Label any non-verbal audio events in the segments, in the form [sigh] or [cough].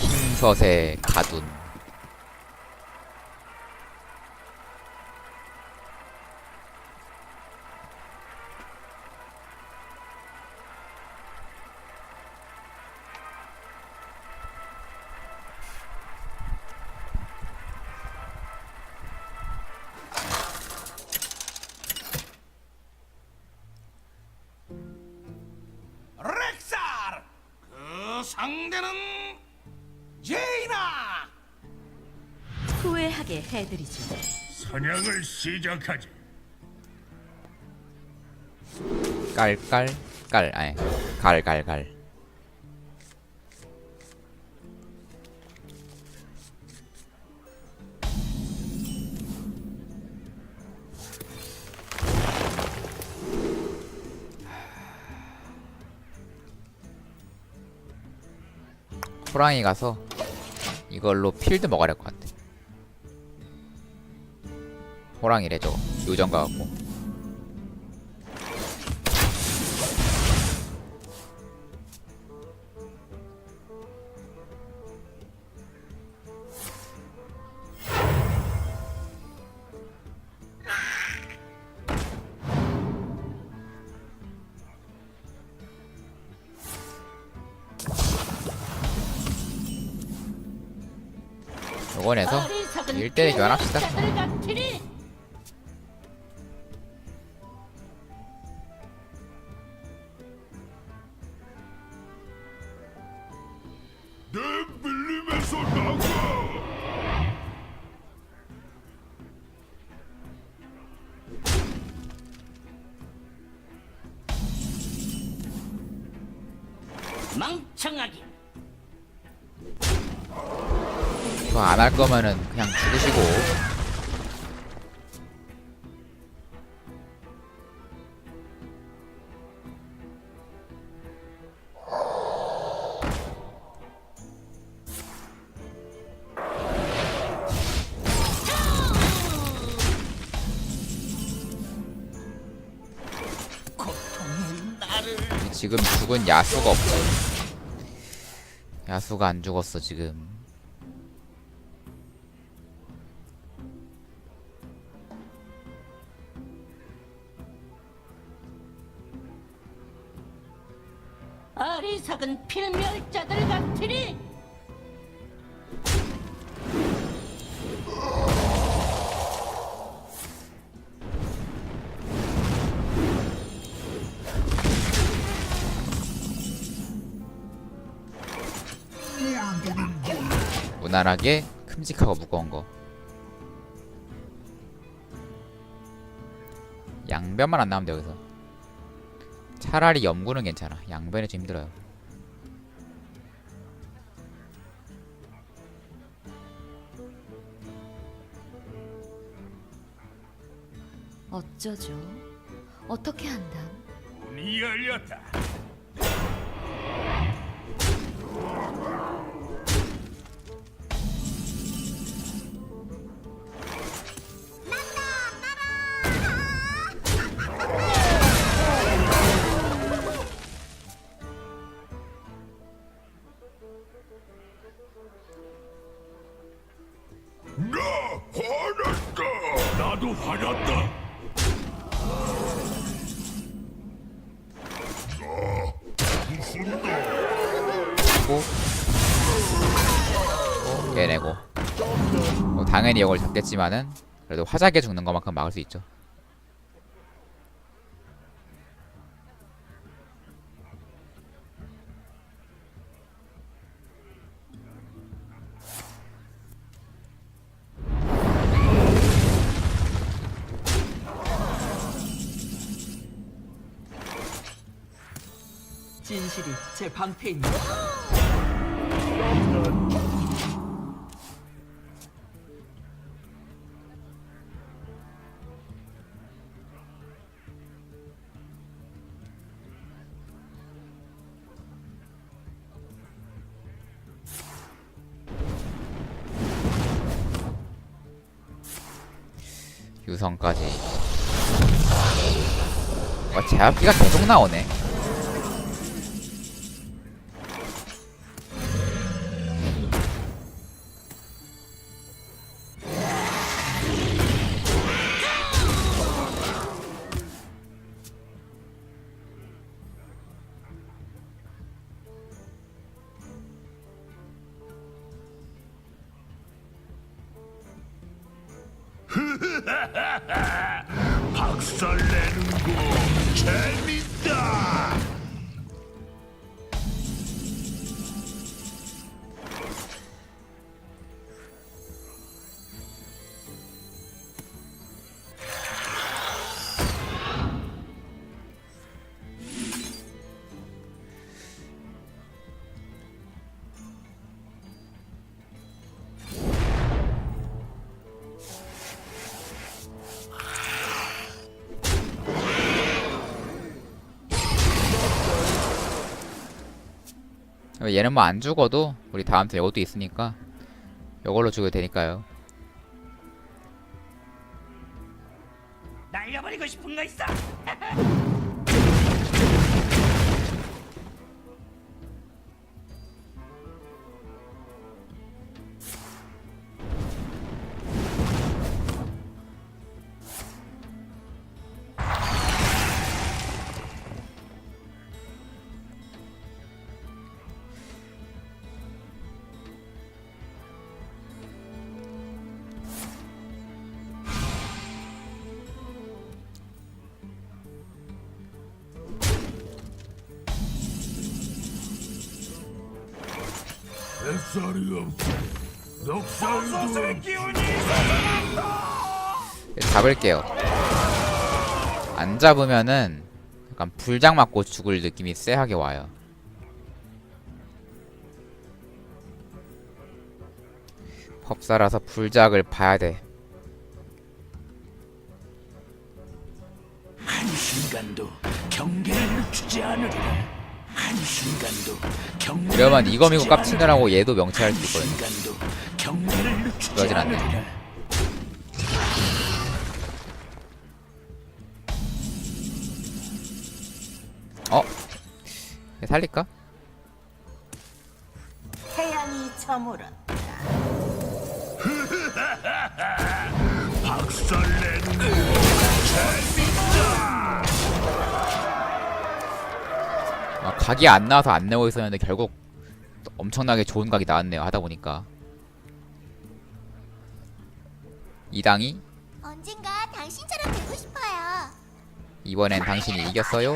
흰섯의 가둔 해드리죠. 사냥을 시작하지. 깔깔 깔 아니 갈갈갈 호랑이 가서 이걸로 필드 먹어야 될것 같아 호랑이래 저거 요정 가 갖고. 요번에서 1대1 교환합시다 망청하기! 그거 안 할 거면은 그냥 죽으시고 지금 죽은 야수가 없어. 야수가 안 죽었어 지금 무난하게 큼직하고 무거운 거. 양변만 안 나오면 돼 여기서. 차라리 염구는 괜찮아. 양변이 좀 힘들어요. 어쩌죠? 어떻게 한담? 당연히 이걸 잡겠지만은 그래도 화작에 죽는 것만큼 막을 수 있죠 진실이 제 방패입니다. 유성까지. 와 제압기가 계속 나오네 [laughs] 박살내는 거 재밌다. 얘는 뭐 안 죽어도 우리 다음 턴 이것도 있으니까 이걸로 죽여도 되니까요. 날려버리고 싶은 거 있어? [laughs] 뱃살이 없고 넉살도 없고 기운이 잡을게요. 안 잡으면은 약간 불장 맞고 죽을 느낌이 쎄하게 와요. 법사라서 불작을 봐야 돼. 이러면 이거 미고 깝치느라고 얘도 명체할 수 있거든요. 그러진 않네. 어? 얘 살릴까? 태양이 저물었다. [laughs] 거 아, 각이 안 나와서 안 내고 있었는데 결국 또 엄청나게 좋은 각이 나왔네요. 하다 보니까 이당이 언젠가 당신처럼 되고 싶어요. 이번엔 당신이 이겼어요.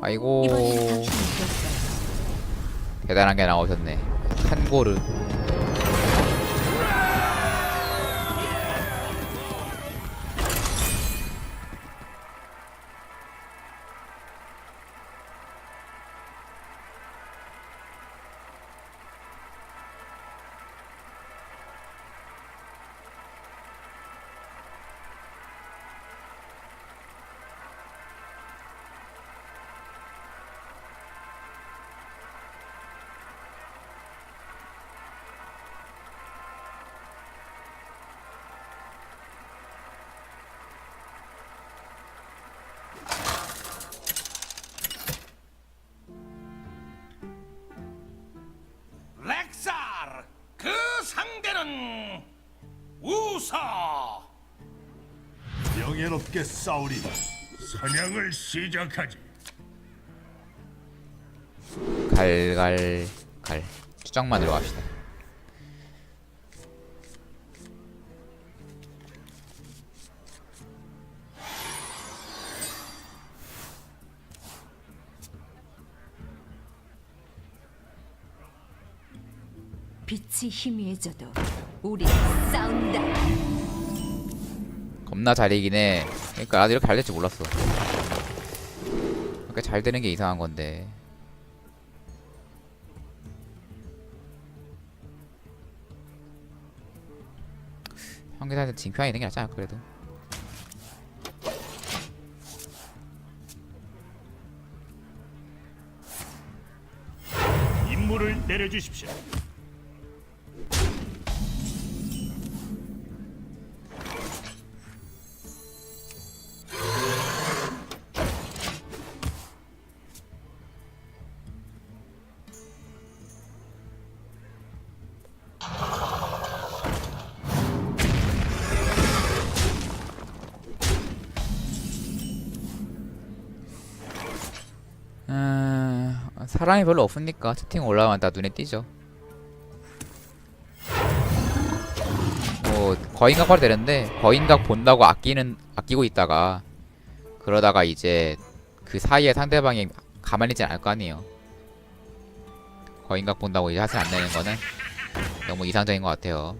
아이고 이번엔 당신이 이겼어요. 대단한 게 나오셨네. 칸고르. 상대는 우서 명예롭게 싸우리다. 사냥을 시작하지. 갈갈 갈. 추적만 들어갑시다. 빛이 희미해져도 우리 싸운다. 겁나 잘 이긴 해. 그러니까 나도 이렇게 잘될줄 몰랐어. 그러니까 잘 되는 게 이상한 건데. 형기사한테 징표가 있는 게 낫지 않아 그래도. 임무를 내려주십시오. 사람이 별로 없으니까 채팅 올라가면 다 눈에 띄죠. 뭐 거인각 봐도 되는데 거인각 본다고 아끼는 아끼고 있다가 그러다가 이제 그 사이에 상대방이 가만히 있지 않을 거 아니에요. 거인각 본다고 이제 하실 안 내는 거는 너무 이상적인 것 같아요.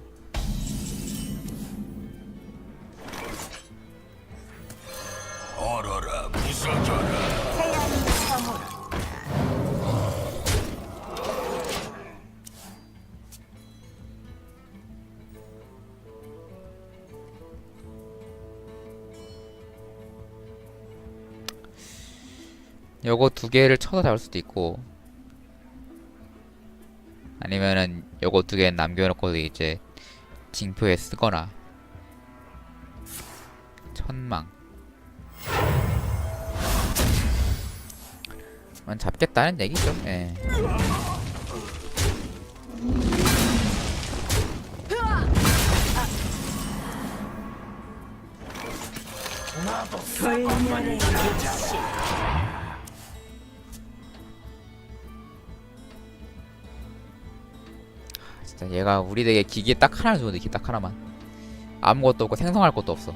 부서져라 요거 두 개를 쳐서 잡을 수도 있고 아니면은 요거 두 개 남겨놓고 이제 징표에 쓰거나 천망. 만 잡겠다는 얘기죠. 예. 진짜. 얘가 우리 댁에 기계 딱 하나 주는데 기계 딱 하나만. 아무것도 없고 생성할 것도 없어.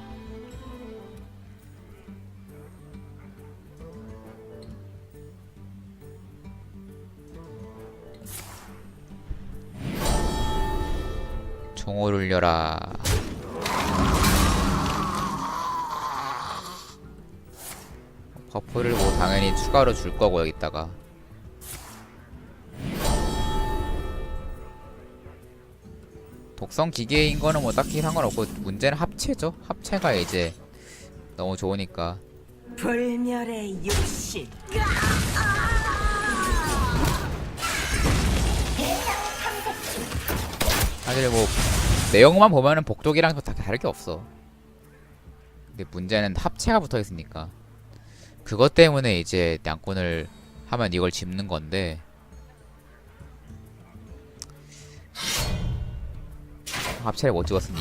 종을 울려라. 버프를 뭐 당연히 추가로 줄 거고 여기다가 독성 기계인 거는 뭐 딱히 상관없고 문제는 합체죠. 합체가 이제 너무 좋으니까 불멸의 육신 사실 뭐 내용만 보면은 복독이랑 다 다를 게 없어. 근데 문제는 합체가 붙어 있으니까 그것 때문에 이제 양꾼을 하면 이걸 짚는 건데 합체를 못 찍었으니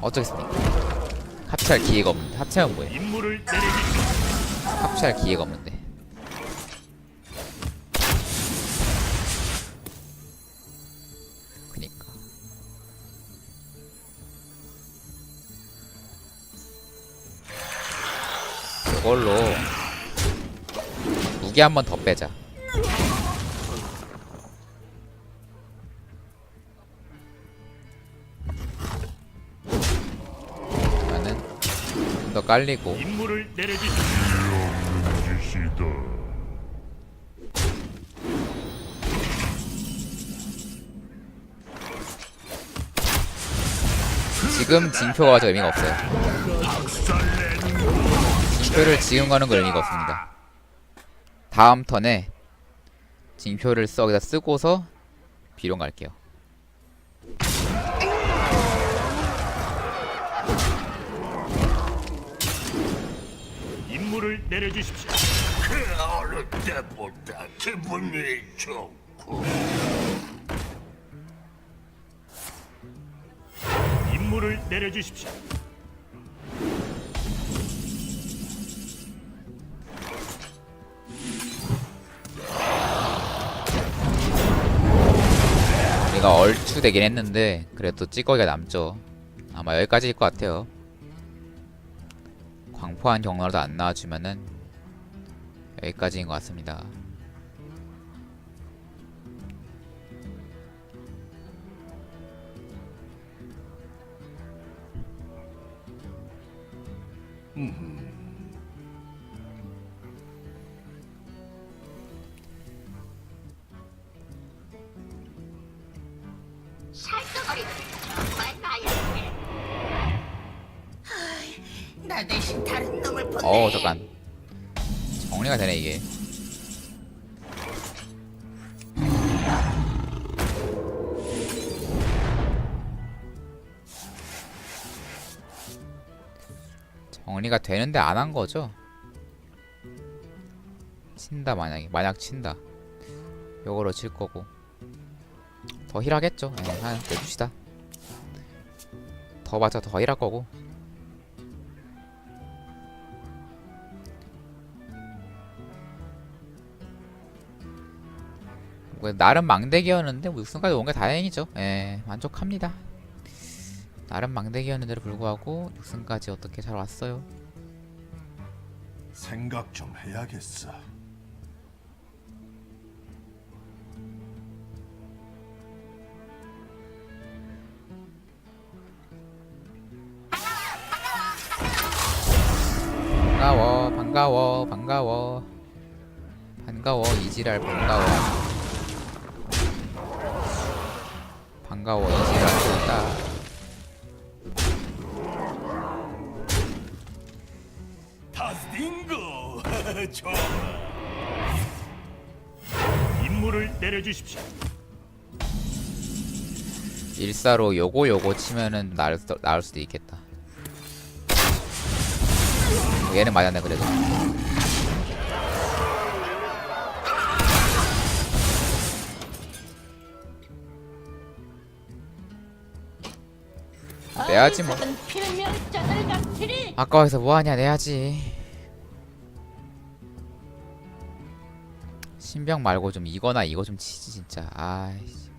어쩌겠습니까? 합체할 기회가 없는데? 임무를 내려주십시오. 합체할 기회가 없는데 그니까 이걸로 무게 한번 더 빼자 깔리고 임무를 내려주십시오. 지시다. 지금 징표가 가져 의미가 없어요. 징표를 지금 가는 건 의미가 없습니다. 다음 턴에 징표를 써 여기다 쓰고서 비룡 갈게요. 내려주십시오. 그 어느 때보다 기분이 좋고 임무를 내려주십시오. 얼추 되긴 했는데 그래도 찌꺼기가 남죠. 아마 여기까지일 것 같아요. 광포한 경로라도 안 나와주면은 여기까지인 것 같습니다. 나 대신 다른 놈을 보내. 어 잠깐. 정리가 되네 이게. 정리가 되는데 안 한 거죠? 친다 만약에. 만약 친다. 요거로 칠 거고. 더 힐하겠죠? 예, 한 내줍시다. 더 맞아 더 힐할 거고 나름 망대기였는데 뭐 6승까지 온 게 다행이죠. 예, 만족합니다. 나름 망대기였는데도 불구하고 6승까지 어떻게 잘 왔어요. 생각 좀 해야겠어. 반가워, 반가워, 반가워, 반가워 이지랄 반가워, 이지랄 또 있다. 다스딩고 [laughs] 좋아. 임무를 내려주십시오. 일사로 요거 요거 치면은 나을, 수, 나을 수도 있겠다. 얘는 맞았네 그래도. 내야지 뭐. 아까워서 뭐하냐 내야지. 신병 말고 좀 이거나 이거 좀 치지 진짜. 아이씨.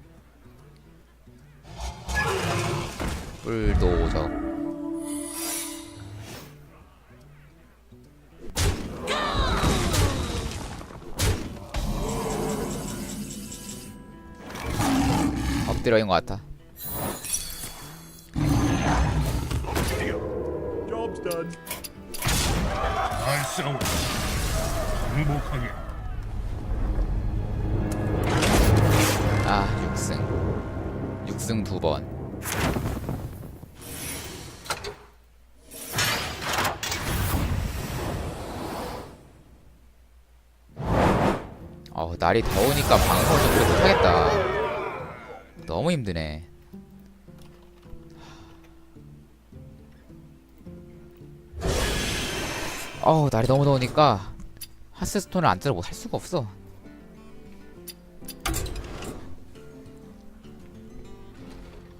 불도저. 엎드려인 것 같아. 날 싸워. 행복하게. 아 6승 6승 두번 어 날이 더우니까 방송을 좀 그래 못하겠다 너무 힘드네 어우 날이 너무 더우니까 하스스톤을 안 들어 못할 수가 없어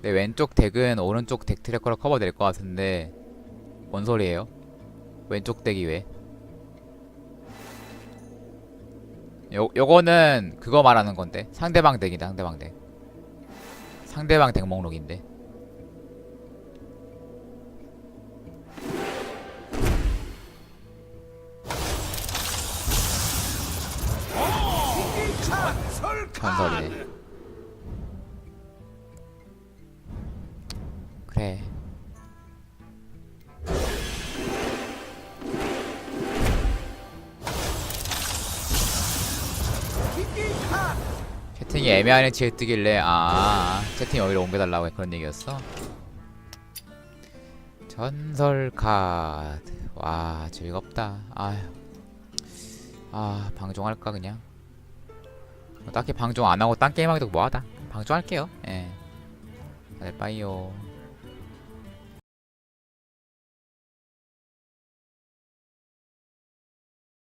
내 왼쪽 덱은 오른쪽 덱 트래커로 커버될 것 같은데 뭔 소리예요? 왼쪽 덱이 왜? 요, 요거는 그거 말하는 건데 상대방 덱이다 상대방 덱 상대방 덱 목록인데 전설이네 그래. 채팅이 애매한 위치에 뜨길래 아 채팅 여기로 옮겨달라고 그런 얘기였어? 전설 카드. 와 즐겁다. 아휴. 아 방종할까 그냥 뭐 딱히 방종 안하고 딴 게임하기도 뭐하다. 방종할게요. 예. 빠이요